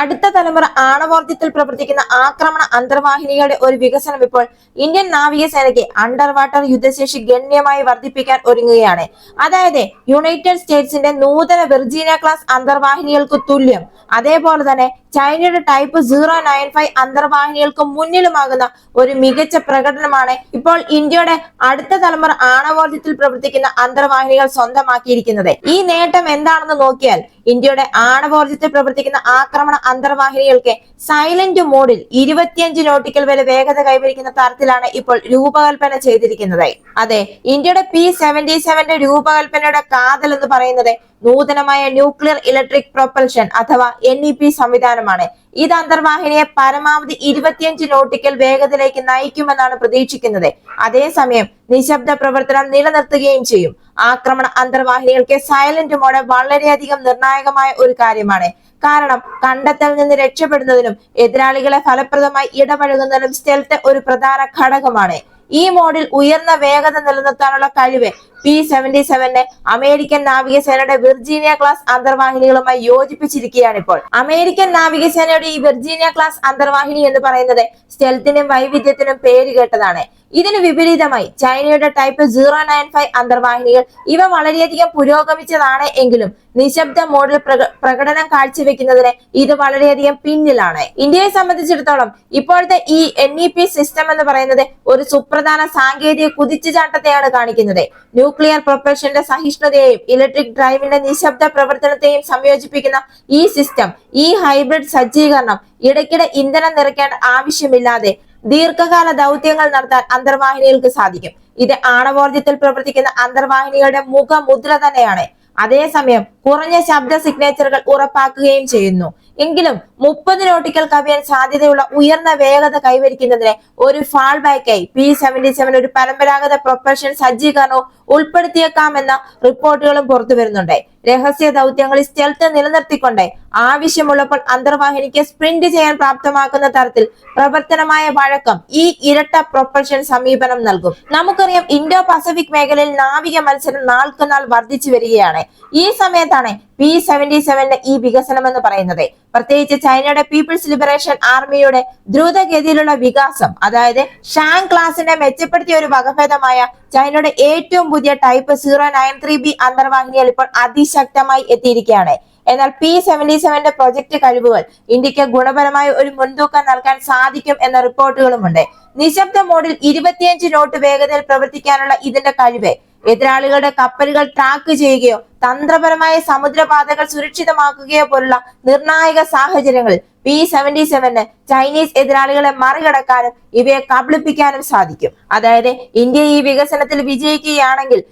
അടുത്ത തലമുറ ആണവോർജത്തിൽ പ്രവർത്തിക്കുന്ന ആക്രമണ അന്തർവാഹിനികളുടെ ഒരു വികസനം ഇപ്പോൾ ഇന്ത്യൻ നാവികസേനയ്ക്ക് അണ്ടർ വാട്ടർ യുദ്ധശേഷി ഗണ്യമായി വർദ്ധിപ്പിക്കാൻ ഒരുങ്ങുകയാണ്. അതായത് യുണൈറ്റഡ് സ്റ്റേറ്റ്സിന്റെ നൂതന വെർജീനിയ ക്ലാസ് അന്തർവാഹിനികൾക്ക് തുല്യം. അതേപോലെ തന്നെ ചൈനയുടെ ടൈപ്പ് സീറോ നയൻ ഫൈവ് അന്തർവാഹിനികൾക്ക് മുന്നിലുമാകുന്ന ഒരു മികച്ച പ്രകടനമാണ് ഇപ്പോൾ ഇന്ത്യയുടെ അടുത്ത തലമുറ ആണവോർജത്തിൽ പ്രവർത്തിക്കുന്ന അന്തർവാഹിനികൾ സ്വന്തമാക്കിയിരിക്കുന്നത്. ഈ നേട്ടം എന്താണെന്ന് നോക്കിയാൽ ഇന്ത്യയുടെ ആണവോർജത്തിൽ പ്രവർത്തിക്കുന്ന ആക്രമണ അന്തർവാഹിനികൾക്ക് സൈലന്റ് മോഡിൽ ഇരുപത്തിയഞ്ച് നോട്ടിക്കൽ വരെ വേഗത കൈവരിക്കുന്ന തരത്തിലാണ് ഇപ്പോൾ രൂപകൽപ്പന ചെയ്തിരിക്കുന്നത്. അതെ ഇന്ത്യയുടെ പി സെവന്റി സെവന്റെ രൂപകൽപ്പനയുടെ കാതൽ എന്ന് പറയുന്നത് നൂതനമായ ന്യൂക്ലിയർ ഇലക്ട്രിക് പ്രൊപ്പൽഷൻ അഥവാ എൻ ഇ പി സംവിധാനമാണ്. ഇത് അന്തർവാഹിനിയെ പരമാവധി ഇരുപത്തിയഞ്ച് നോട്ടിക്കൽ വേഗതയിലേക്ക് നയിക്കുമെന്നാണ് പ്രതീക്ഷിക്കുന്നത്. അതേസമയം നിശബ്ദ പ്രവർത്തനം നിലനിർത്തുകയും ചെയ്യും. ആക്രമണ അന്തർവാഹിനികൾക്ക് സൈലന്റ് മോഡ് വളരെയധികം നിർണായകമായ ഒരു കാര്യമാണ്. കാരണം കണ്ടെത്തൽ നിന്ന് രക്ഷപ്പെടുന്നതിനും എതിരാളികളെ ഫലപ്രദമായി ഇടപഴകുന്നതിനും സ്റ്റെൽത്ത് ഒരു പ്രധാന ഘടകമാണ്. ഈ മോഡിൽ ഉയർന്ന വേഗത നിലനിർത്താനുള്ള കഴിവ് പി സെവന്റി സെവനെ അമേരിക്കൻ നാവികസേനയുടെ വിർജീനിയ ക്ലാസ് അന്തർവാഹിനികളുമായി യോജിപ്പിച്ചിരിക്കുകയാണ് ഇപ്പോൾ അമേരിക്കൻ നാവികസേനയുടെ ഈ വിർജീനിയ ക്ലാസ് അന്തർവാഹിനി എന്ന് പറയുന്നത് സ്റ്റെൽത്തിനും വൈവിധ്യത്തിനും പേര് കേട്ടതാണ് ഇതിന് വിപരീതമായി ചൈനയുടെ ടൈപ്പ് സീറോ നയൻ ഫൈവ് അന്തർവാഹിനികൾ ഇവ വളരെയധികം പുരോഗമിച്ചതാണ് എങ്കിലും നിശബ്ദ മോഡിൽ പ്രക- പ്രകടനം കാഴ്ചവെക്കുന്നതിന് ഇത് വളരെയധികം പിന്നിലാണ്. ഇന്ത്യയെ സംബന്ധിച്ചിടത്തോളം ഇപ്പോഴത്തെ ഈ എൻ ഇ പി സിസ്റ്റം എന്ന് പറയുന്നത് ഒരു സുപ്രധാന സാങ്കേതിക കുതിച്ചുചാട്ടത്തെയാണ് കാണിക്കുന്നത്. ന്യൂക്ലിയർ പ്രൊപ്പൽഷന്റെ സഹിഷ്ണുതയെയും ഇലക്ട്രിക് ഡ്രൈവിന്റെ നിശബ്ദ പ്രവർത്തനത്തെയും സംയോജിപ്പിക്കുന്ന ഈ സിസ്റ്റം ഈ ഹൈബ്രിഡ് സജ്ജീകരണം ഇടയ്ക്കിടെ ഇന്ധനം നിറയ്ക്കേണ്ട ആവശ്യമില്ലാതെ ദീർഘകാല ദൗത്യങ്ങൾ നടത്താൻ അന്തർവാഹിനികൾക്ക് സാധിക്കും. ഇത് ആണവോർജത്തിൽ പ്രവർത്തിക്കുന്ന അന്തർവാഹിനികളുടെ മുഖമുദ്ര തന്നെയാണ്. അതേസമയം കുറഞ്ഞ ശബ്ദ സിഗ്നേച്ചറുകൾ ഉറപ്പാക്കുകയും ചെയ്യുന്നു. എങ്കിലും മുപ്പത് നോട്ടിക്കൽ കവിയാൻ സാധ്യതയുള്ള ഉയർന്ന വേഗത കൈവരിക്കുന്നതിന് ഒരു ഫാൾ ബാക്കായി പി സെവന്റി സെവൻ ഒരു പരമ്പരാഗത പ്രൊഫഷൻ സജ്ജീകരണവും ഉൾപ്പെടുത്തിയേക്കാമെന്ന റിപ്പോർട്ടുകളും പുറത്തു വരുന്നുണ്ട് രഹസ്യ ദൗത്യങ്ങളിൽ സ്റ്റെൽത്ത് നിലനിർത്തിക്കൊണ്ട് ആവശ്യമുള്ളപ്പോൾ അന്തർവാഹിനിക്ക് സ്പ്രിന്റ് ചെയ്യാൻ പ്രാപ്തമാക്കുന്ന തരത്തിൽ പ്രവർത്തനമായ വഴക്കം ഈ ഇരട്ട പ്രൊപ്പൽഷൻ സമീപനം നൽകും. നമുക്കറിയാം ഇൻഡോ പസഫിക് മേഖലയിൽ നാവിക മത്സരം നാൾക്കുനാൾ വർദ്ധിച്ചു വരികയാണ്. ഈ സമയത്താണ് പി സെവന്റി സെവന്റെ ഈ വികസനം എന്ന് പറയുന്നത്. പ്രത്യേകിച്ച് ചൈനയുടെ പീപ്പിൾസ് ലിബറേഷൻ ആർമിയുടെ ദ്രുതഗതിയിലുള്ള വികാസം അതായത് ഷാങ് ക്ലാസിനെ മെച്ചപ്പെടുത്തിയ ഒരു വകഭേദമായ ചൈനയുടെ ഏറ്റവും പുതിയ type zero nine three B അന്തർവാഹിനികൾ ഇപ്പോൾ അതിശക്തമായി എത്തിയിരിക്കുകയാണ്. എന്നാൽ പി സെവന്റി സെവന്റെ പ്രൊജക്ട് കഴിവുകൾ ഇന്ത്യയ്ക്ക് ഗുണപരമായ ഒരു മുൻതൂക്കം നൽകാൻ സാധിക്കും എന്ന റിപ്പോർട്ടുകളുമുണ്ട്. നിശബ്ദ മോഡിൽ ഇരുപത്തിയഞ്ച് നോട്ട് വേഗതയിൽ പ്രവർത്തിക്കാനുള്ള ഇതിന്റെ കഴിവ് എതിരാളികളുടെ കപ്പലുകൾ ട്രാക്ക് ചെയ്യുകയോ തന്ത്രപരമായ സമുദ്രപാതകൾ സുരക്ഷിതമാക്കുകയോ പോലുള്ള നിർണായക സാഹചര്യങ്ങളിൽ പി സെവന്റി സെവന് ചൈനീസ് എതിരാളികളെ മറികടക്കാനും ഇവയെ കബളിപ്പിക്കാനും സാധിക്കും. അതായത് ഇന്ത്യ ഈ വികസനത്തിൽ വിജയിക്കുകയാണെങ്കിൽ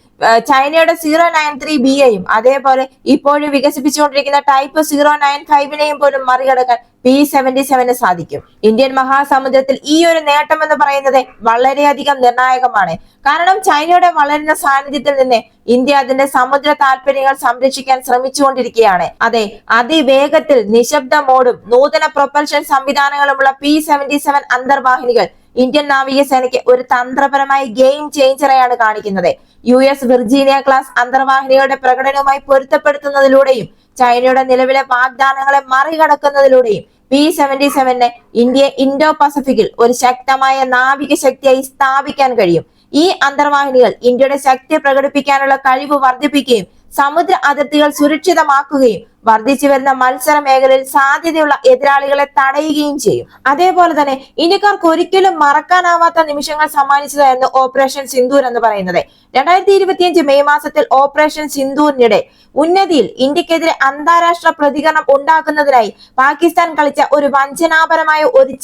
ചൈനയുടെ സീറോ നയൻ ത്രീ ബി എയും അതേപോലെ ഇപ്പോഴും വികസിപ്പിച്ചുകൊണ്ടിരിക്കുന്ന ടൈപ്പ് സീറോ നയൻ ഫൈവിനെയും പോലും മറികടക്കാൻ പി സെവന്റി സെവന് സാധിക്കും. ഇന്ത്യൻ മഹാസമുദ്രത്തിൽ ഈ ഒരു നേട്ടം എന്ന് പറയുന്നത് വളരെയധികം നിർണായകമാണ്. കാരണം ചൈനയുടെ വളരുന്ന സാന്നിധ്യത്തിൽ നിന്ന് ഇന്ത്യ അതിന്റെ സമുദ്ര താല്പര്യങ്ങൾ സംരക്ഷിക്കാൻ ശ്രമിച്ചുകൊണ്ടിരിക്കുകയാണ്. അതെ അതിവേഗത്തിൽ നിശബ്ദ മോഡും നൂതന പ്രൊപ്പൽഷൻ സംവിധാനങ്ങളുമുള്ള പി സെവന്റി സെവൻ അന്തർവാഹിനികൾ ഇന്ത്യൻ നാവികസേനയ്ക്ക് ഒരു തന്ത്രപരമായ ഗെയിം ചേഞ്ചറെയാണ് കാണിക്കുന്നത്. യു എസ് വിർജീനിയ ക്ലാസ് അന്തർവാഹിനിയുടെ പ്രകടനവുമായി പൊരുത്തപ്പെടുത്തുന്നതിലൂടെയും ചൈനയുടെ നിലവിലെ വാഗ്ദാനങ്ങളെ മറികടക്കുന്നതിലൂടെയും പി സെവന്റി സെവനെ ഇന്ത്യ ഇൻഡോ പസഫിക്കിൽ ഒരു ശക്തമായ നാവിക ശക്തിയായി സ്ഥാപിക്കാൻ കഴിയും. ഈ അന്തർവാഹിനികൾ ഇന്ത്യയുടെ ശക്തി പ്രകടിപ്പിക്കാനുള്ള കഴിവ് വർദ്ധിപ്പിക്കുകയും സമുദ്ര അതിർത്തികൾ സുരക്ഷിതമാക്കുകയും വർദ്ധിച്ചു വരുന്ന മത്സര മേഖലയിൽ സാധ്യതയുള്ള എതിരാളികളെ തടയുകയും ചെയ്യും. അതേപോലെ തന്നെ ഇന്ത്യക്കാർക്ക് ഒരിക്കലും മറക്കാനാവാത്ത നിമിഷങ്ങൾ സമ്മാനിച്ചതായിരുന്നു ഓപ്പറേഷൻ സിന്ദൂർ എന്ന് പറയുന്നത്. രണ്ടായിരത്തി ഇരുപത്തിയഞ്ച് മെയ് മാസത്തിൽ ഓപ്പറേഷൻ സിന്ദൂറിനിടെ ഉന്നതിയിൽ ഇന്ത്യക്കെതിരെ അന്താരാഷ്ട്ര പ്രതികരണം ഉണ്ടാക്കുന്നതിനായി പാകിസ്ഥാൻ കളിച്ച ഒരു വഞ്ചനാപരമായ ഒരു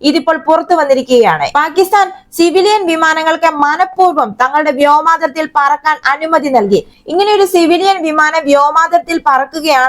ഇതിപ്പോൾ പുറത്തു വന്നിരിക്കുകയാണ്. പാകിസ്ഥാൻ സിവിലിയൻ വിമാനങ്ങൾക്ക് മനഃപൂർവം തങ്ങളുടെ വ്യോമാതിർത്തിയിൽ പറക്കാൻ അനുമതി നൽകി. ഇങ്ങനെ ഒരു സിവിലിയൻ വിമാനം വ്യോമാതിർത്തിയിൽ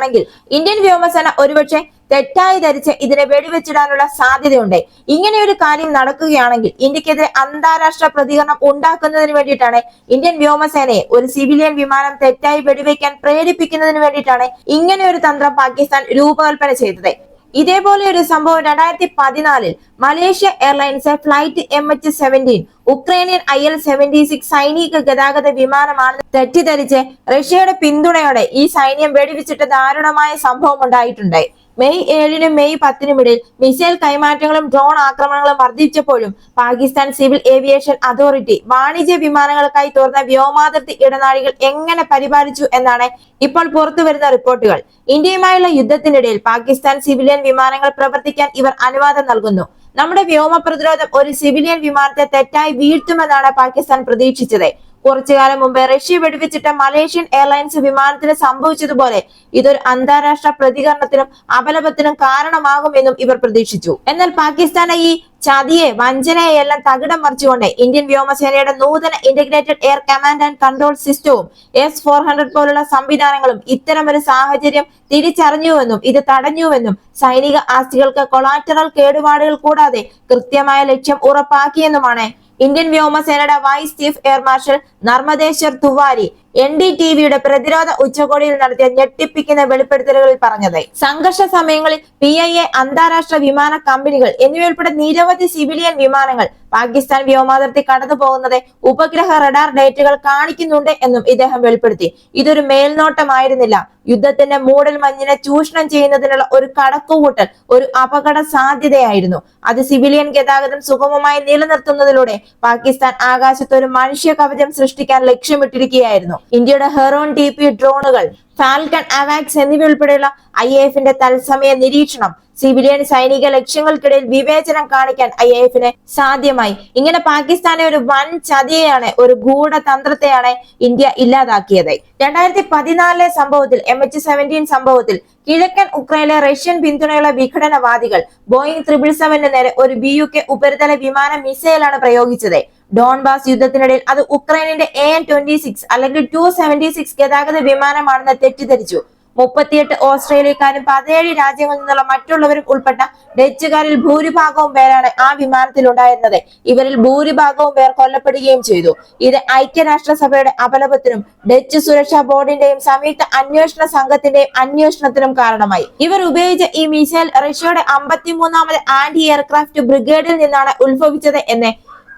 പറക്കുകയാണെങ്കിൽ ഇന്ത്യൻ വ്യോമസേന ഒരുപക്ഷെ തെറ്റായി ധരിച്ച് ഇതിനെ വെടിവെച്ചിടാനുള്ള സാധ്യതയുണ്ട്. ഇങ്ങനെ ഒരു കാര്യം നടക്കുകയാണെങ്കിൽ ഇന്ത്യക്കെതിരെ അന്താരാഷ്ട്ര പ്രതികരണം ഉണ്ടാക്കുന്നതിന് വേണ്ടിയിട്ടാണ് ഇന്ത്യൻ വ്യോമസേനയെ ഒരു സിവിലിയൻ വിമാനം തെറ്റായി വെടിവെക്കാൻ പ്രേരിപ്പിക്കുന്നതിന് വേണ്ടിയിട്ടാണ് ഇങ്ങനെ ഒരു തന്ത്രം പാകിസ്ഥാൻ രൂപകൽപ്പന ചെയ്തത്. ഇതേപോലെ ഒരു സംഭവം രണ്ടായിരത്തി പതിനാലിൽ Malaysia airlines flight M H seventeen Ukrainian I L seventy six സൈനിക ഗതാഗത വിമാനമാണ് തെറ്റിദ്ധരിച്ച് റഷ്യയുടെ പിന്തുണയോടെ ഈ സൈന്യം വെടിവെച്ചിട്ട് ദാരുണമായ സംഭവം ഉണ്ടായിട്ടുണ്ട് മെയ് ഏഴിനും മെയ് പത്തിനും ഇടയിൽ മിസൈൽ കൈമാറ്റങ്ങളും ഡ്രോൺ ആക്രമണങ്ങളും വർദ്ധിച്ചപ്പോഴും പാകിസ്ഥാൻ സിവിൽ ഏവിയേഷൻ അതോറിറ്റി വാണിജ്യ വിമാനങ്ങൾക്കായി തുറന്ന വ്യോമാതിർത്തി ഇടനാഴികൾ എങ്ങനെ പരിപാലിച്ചു എന്നാണ് ഇപ്പോൾ പുറത്തുവരുന്ന റിപ്പോർട്ടുകൾ. ഇന്ത്യയുമായുള്ള യുദ്ധത്തിനിടയിൽ പാകിസ്ഥാൻ സിവിലിയൻ വിമാനങ്ങൾ പ്രവർത്തിക്കാൻ ഇവർ അനുവാദം നൽകുന്നു. നമ്മുടെ വ്യോമ പ്രതിരോധം ഒരു സിവിലിയൻ വിമാനത്തെ തെറ്റായി വീഴ്ത്തുമെന്നാണ് പാകിസ്ഥാൻ പ്രതീക്ഷിച്ചത്. കുറച്ചു കാലം മുമ്പ് റഷ്യ വെടിവെച്ചിട്ട മലേഷ്യൻ എയർലൈൻസ് വിമാനത്തിന് സംഭവിച്ചതുപോലെ ഇതൊരു അന്താരാഷ്ട്ര പ്രതികരണത്തിനും അപലപത്തിനും കാരണമാകുമെന്നും ഇവർ പ്രതീക്ഷിച്ചു. എന്നാൽ പാകിസ്ഥാനെ ഈ ചതിയെ വഞ്ചനയെ എല്ലാം തകിടം മറിച്ചുകൊണ്ട് ഇന്ത്യൻ വ്യോമസേനയുടെ നൂതന integrated air command and control സിസ്റ്റവും എസ് ഫോർ ഹൺഡ്രഡ് പോലുള്ള സംവിധാനങ്ങളും ഇത്തരമൊരു സാഹചര്യം തിരിച്ചറിഞ്ഞുവെന്നും ഇത് തടഞ്ഞുവെന്നും സൈനിക ആസ്തികൾക്ക് കൊളാറ്ററൽ കേടുപാടുകൾ കൂടാതെ കൃത്യമായ ലക്ഷ്യം ഉറപ്പാക്കിയെന്നുമാണ് ഇന്ത്യൻ വ്യോമസേനയുടെ vice chief air marshal Narmadeshwar Tiwari N D T വിയുടെ പ്രതിരോധ ഉച്ചകോടിയിൽ നടത്തിയ ഞെട്ടിപ്പിക്കുന്ന വെളിപ്പെടുത്തലുകളിൽ പറഞ്ഞത് സംഘർഷ സമയങ്ങളിൽ പി ഐ എ അന്താരാഷ്ട്ര വിമാന കമ്പനികൾ എന്നിവയുൾപ്പെടെ നിരവധി സിവിലിയൻ വിമാനങ്ങൾ പാകിസ്ഥാൻ വ്യോമാതിർത്തി കടന്നു പോകുന്നത് ഉപഗ്രഹ റഡാർ ഡേറ്റുകൾ കാണിക്കുന്നുണ്ട് എന്നും ഇദ്ദേഹം വെളിപ്പെടുത്തി. ഇതൊരു മേൽനോട്ടമായിരുന്നില്ല. യുദ്ധത്തിന്റെ മൂടൽ മഞ്ഞിനെ ചൂഷണം ചെയ്യുന്നതിനുള്ള ഒരു കടക്കുകൂട്ടൽ ഒരു അപകട സാധ്യതയായിരുന്നു. അത് സിവിലിയൻ ഗതാഗതം സുഗമമായി നിലനിർത്തുന്നതിലൂടെ പാകിസ്ഥാൻ ആകാശത്ത് ഒരു മനുഷ്യ കവചം സൃഷ്ടിക്കാൻ ലക്ഷ്യമിട്ടിരിക്കുകയായിരുന്നു. ഇന്ത്യയുടെ ഹെറോൺ ടി പി ഡ്രോണുകൾ ഫാൽക്കൺ അവാക്സ് എന്നിവ ഉൾപ്പെടെയുള്ള ഐ എഫിന്റെ തത്സമയ നിരീക്ഷണം സിവിലിയൻ സൈനിക ലക്ഷ്യങ്ങൾക്കിടയിൽ വിവേചനം കാണിക്കാൻ ഐ എഫിന് സാധ്യമായി. ഇങ്ങനെ പാകിസ്ഥാനെ ഒരു വൻ ചതിയെയാണ് ഒരു ഗൂഢതന്ത്രത്തെയാണ് ഇന്ത്യ ഇല്ലാതാക്കിയത്. രണ്ടായിരത്തി പതിനാലിലെ സംഭവത്തിൽ എം എച്ച് സെവന്റീൻ സംഭവത്തിൽ കിഴക്കൻ ഉക്രൈനിലെ റഷ്യൻ പിന്തുണയുള്ള വിഘടനവാദികൾ ബോയിങ് ത്രിപിൾ സെവന് നേരെ ഒരു ബി യു കെ ഉപരിതല വിമാന മിസൈലാണ് പ്രയോഗിച്ചത്. ഡോൺബാസ് യുദ്ധത്തിനിടയിൽ അത് ഉക്രൈനിന്റെ എ എൻ ട്വന്റി സിക്സ് അല്ലെങ്കിൽ ടു സെവന്റി സിക്സ് ഗതാഗത വിമാനമാണെന്ന് തെറ്റിദ്ധരിച്ചു. മുപ്പത്തിയെട്ട് ഓസ്ട്രേലിയക്കാരും പതിനേഴ് രാജ്യങ്ങളിൽ നിന്നുള്ള മറ്റുള്ളവരും ഉൾപ്പെട്ട ഡച്ചുകാരിൽ ഭൂരിഭാഗവും പേരാണ് ആ വിമാനത്തിൽ ഉണ്ടായിരുന്നത് ഇവരിൽ ഭൂരിഭാഗവും പേർ കൊല്ലപ്പെടുകയും ചെയ്തു. ഇത് ഐക്യരാഷ്ട്രസഭയുടെ അപലപത്തിനും ഡച്ച് സുരക്ഷാ ബോർഡിന്റെയും സംയുക്ത അന്വേഷണ സംഘത്തിന്റെയും അന്വേഷണത്തിനും കാരണമായി. ഇവർ ഉപയോഗിച്ച ഈ മിസൈൽ റഷ്യയുടെ അമ്പത്തിമൂന്നാമത് ആന്റി എയർക്രാഫ്റ്റ് ബ്രിഗേഡിൽ നിന്നാണ് ഉത്ഭവിച്ചത് എന്ന്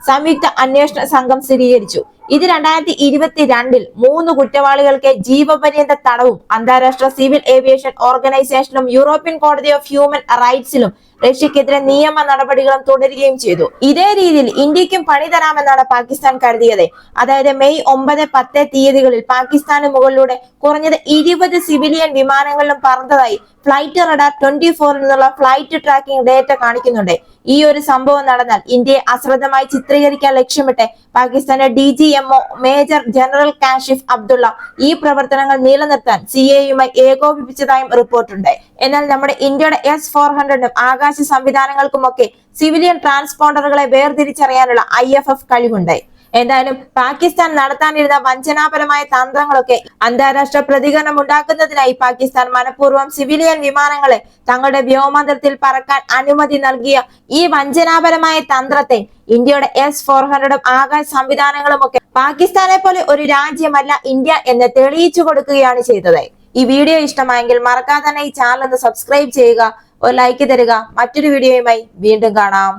സംയുക്ത അന്വേഷണ സംഘം സ്ഥിരീകരിച്ചു. ഇത് രണ്ടായിരത്തി ഇരുപത്തിരണ്ടിൽ മൂന്ന് കുറ്റവാളികൾക്ക് ജീവപര്യന്ത തടവും അന്താരാഷ്ട്ര സിവിൽ ഏവിയേഷൻ ഓർഗനൈസേഷനും യൂറോപ്യൻ കോടതി ഓഫ് ഹ്യൂമൻ റൈറ്റ്സിലും റഷ്യക്കെതിരെ നിയമ നടപടികളും തുടരുകയും ചെയ്തു. ഇതേ രീതിയിൽ ഇന്ത്യക്കും പണി തരാമെന്നാണ് പാകിസ്ഥാൻ കരുതിയത്. അതായത് മെയ് ഒമ്പത് പത്ത് തീയതികളിൽ പാകിസ്ഥാന് മുകളിലൂടെ കുറഞ്ഞത് ഇരുപത് സിവിലിയൻ വിമാനങ്ങളിലും പറന്നതായി ഫ്ലൈറ്റ് റഡാർ ട്വന്റി ഫോറിൽ നിന്നുള്ള ഫ്ലൈറ്റ് ട്രാക്കിംഗ് ഡേറ്റ കാണിക്കുന്നുണ്ട്. ഈ ഒരു സംഭവം നടന്നാൽ ഇന്ത്യയെ അശ്രദ്ധമായി ചിത്രീകരിക്കാൻ ലക്ഷ്യമിട്ട് പാകിസ്ഥാന്റെ D G M O major general Kashif Abdullah. ഈ പ്രവർത്തനങ്ങൾ നിലനിർത്താൻ സി എയുമായി ഏകോപിപ്പിച്ചതായും റിപ്പോർട്ടുണ്ട്. എന്നാൽ നമ്മുടെ ഇന്ത്യയുടെ എസ് ഫോർ ഹൺഡ്രഡിനും ആകാശ സംവിധാനങ്ങൾക്കുമൊക്കെ സിവിലിയൻ ട്രാൻസ്പോണ്ടറുകളെ വേർതിരിച്ചറിയാനുള്ള ഐ എഫ് എഫ് കഴിവുണ്ട്. എന്തായാലും പാകിസ്ഥാൻ നടത്താനിരുന്ന വഞ്ചനാപരമായ തന്ത്രങ്ങളൊക്കെ അന്താരാഷ്ട്ര പ്രതികരണം ഉണ്ടാക്കുന്നതിനായി പാകിസ്ഥാൻ മനഃപൂർവം സിവിലിയൻ വിമാനങ്ങളെ തങ്ങളുടെ വ്യോമാന്തരത്തിൽ പറക്കാൻ അനുമതി നൽകിയ ഈ വഞ്ചനാപരമായ തന്ത്രത്തെ ഇന്ത്യയുടെ എസ് ഫോർ ഹൺഡ്രഡും ആകാശ സംവിധാനങ്ങളും ഒക്കെ പാകിസ്ഥാനെ പോലെ ഒരു രാജ്യമല്ല ഇന്ത്യ എന്ന് തെളിയിച്ചു കൊടുക്കുകയാണ് ചെയ്തത്. ഈ വീഡിയോ ഇഷ്ടമായെങ്കിൽ മറക്കാതെ തന്നെ ഈ ചാനൽ ഒന്ന് സബ്സ്ക്രൈബ് ചെയ്യുക ഒരു ലൈക്ക് തരിക. മറ്റൊരു വീഡിയോയുമായി വീണ്ടും കാണാം.